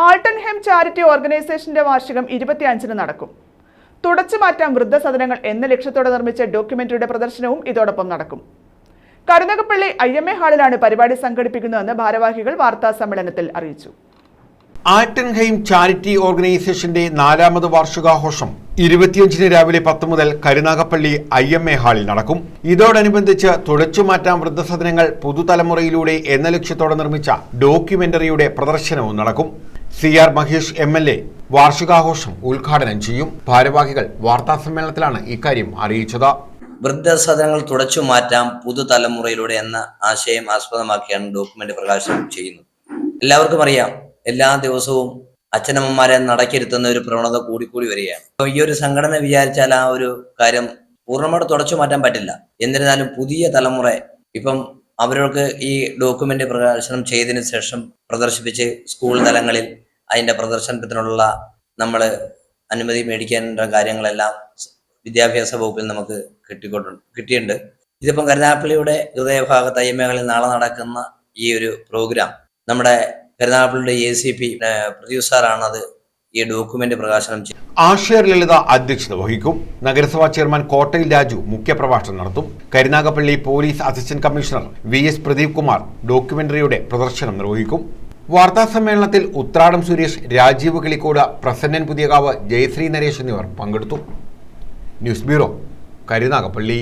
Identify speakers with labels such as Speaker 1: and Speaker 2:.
Speaker 1: ആൾട്ടൻഹെം charity ഓർഗനൈസേഷന്റെ വാർഷികം ഇരുപത്തിയഞ്ചിന് നടക്കും. തുടച്ചുമാറ്റാം വൃദ്ധസദനങ്ങൾ എന്ന ലക്ഷ്യത്തോടെ നിർമ്മിച്ച ഡോക്യുമെന്ററിയുടെ പ്രദർശനവും ഇതോടൊപ്പം നടക്കും. കരുനകപ്പള്ളി ഐ എം എ ഹാളിലാണ് പരിപാടി സംഘടിപ്പിക്കുന്നതെന്ന് ഭാരവാഹികൾ വാർത്താ സമ്മേളനത്തിൽ അറിയിച്ചു.
Speaker 2: ആറ്റൻഹൈം ചാരിറ്റി ഓർഗനൈസേഷന്റെ നാലാമത് വാർഷികാഘോഷം ഇരുപത്തിയഞ്ചിന് രാവിലെ പത്ത് മുതൽ കരുനാഗപ്പള്ളി ഐ എം എ ഹാളിൽ നടക്കും. ഇതോടനുബന്ധിച്ച് തുടച്ചുമാറ്റാം വൃദ്ധസദനങ്ങൾ പുതുതലമുറയിലൂടെ എന്ന ലക്ഷ്യത്തോടെ നിർമ്മിച്ച ഡോക്യുമെന്ററിയുടെ പ്രദർശനവും നടക്കും. C R Mahesh M L A വാർഷികാഘോഷം ഉദ്ഘാടനം ചെയ്യും. ഭാരവാഹികൾ വാർത്താസമ്മേളനത്തിലാണ് ഇക്കാര്യം അറിയിച്ചത്.
Speaker 3: വൃദ്ധസദനങ്ങൾ തുടച്ചു മാറ്റാം പുതുതലമുറയിലൂടെ എന്ന ആശയം ആസ്പദമാക്കിയാണ് ഡോക്യുമെന്റ് പ്രകാശനം ചെയ്യുന്നത്. എല്ലാവർക്കും അറിയാം എല്ലാ ദിവസവും അച്ഛനമ്മമാരെ നടക്കിരുത്തുന്ന ഒരു പ്രവണത കൂടിക്കൂടി വരികയാണ്. ഈ ഒരു സംഘടന വിചാരിച്ചാൽ ആ ഒരു കാര്യം പൂർണമായിട്ട് തുടച്ചു മാറ്റാൻ പറ്റില്ല. എന്നിരുന്നാലും പുതിയ തലമുറ ഇപ്പം അവർക്ക് ഈ ഡോക്യുമെന്റ് പ്രകാശനം ചെയ്തതിനു ശേഷം പ്രദർശിപ്പിച്ച് സ്കൂൾ തലങ്ങളിൽ അതിന്റെ പ്രദർശനത്തിനുള്ള നമ്മൾ അനുമതി മേടിക്കേണ്ട കാര്യങ്ങളെല്ലാം വിദ്യാഭ്യാസ വകുപ്പിൽ നമുക്ക് കിട്ടിക്കൊണ്ടു കിട്ടിയിട്ടുണ്ട്. ഇതിപ്പം കരുനാഗപ്പള്ളിയുടെ ഹൃദയഭാഗത്ത് അയ്യമ്മകളിൽ നാളെ നടക്കുന്ന ഈ ഒരു പ്രോഗ്രാം നമ്മുടെ കരുനാഗപ്പള്ളിയുടെ എ സി പി പ്രൊഡ്യൂസറാണ് അത് ഈ ഡോക്യുമെന്റ് പ്രകാശനം ചെയ്യും
Speaker 2: ആശയ ലളിത അധ്യക്ഷത വഹിക്കും. നഗരസഭാ ചെയർമാൻ കോട്ടയിൽ രാജു മുഖ്യപ്രഭാഷണം നടത്തും. Karunagappally police assistant commissioner V S Pradeep Kumar ഡോക്യുമെന്ററിയുടെ പ്രദർശനം നിർവഹിക്കും. വാർത്താ സമ്മേളനത്തിൽ ഉത്രാടം സുരേഷ് രാജീവ് കിളിക്കോട് പ്രസന്നൻ പുതിയകാവ് ജയശ്രീ നരേഷ് എന്നിവർ പങ്കെടുത്തു. News bureau Karunagappally.